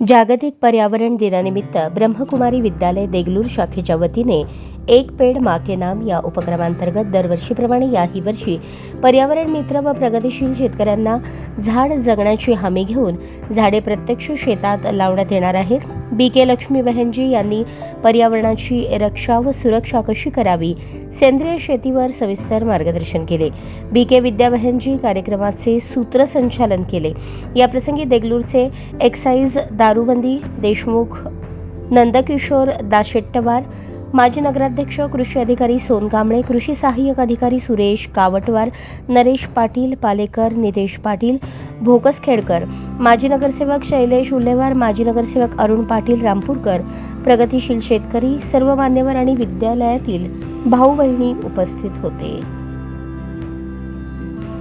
जागतिक पर्यावरण दिनानिमित्त ब्रह्मकुमारी विद्यालय देगलूर शाखेच्या वतीने एक पेड माके नाम या उपक्रमांतर्गत दरवर्षीप्रमाणे याही वर्षी पर्यावरण मित्र व प्रगतिशील शेतकऱ्यांना झाड जगण्याची हमी घेऊन झाडे प्रत्यक्ष शेतात लावण्यात येणार आहेत. बी के लक्ष्मी बहनजी यांनी पर्यावरणाची रक्षा व सुरक्षा कशी करावी सेंद्रिय शेतीवर सविस्तर मार्गदर्शन केले. बी के विद्याबहनजी कार्यक्रमाचे सूत्रसंचालन केले. याप्रसंगी देगलूरचे एक्साईज दारूबंदी देशमुख नंदकिशोर दाशेट्टवार माजी नगराध्यक्ष कृषी अधिकारी सोनकांबळे कृषी सहाय्यक अधिकारी सुरेश कावटवार नरेश पाटील पालेकर नितेश पाटील भोकस खेडकर माजी नगरसेवक शैलेश उल्लेवार माजी नगरसेवक अरुण पाटील रामपूरकर प्रगतिशील शेतकरी सर्व मान्यवर आणि विद्यालयातील भाऊ बहिणी उपस्थित होते.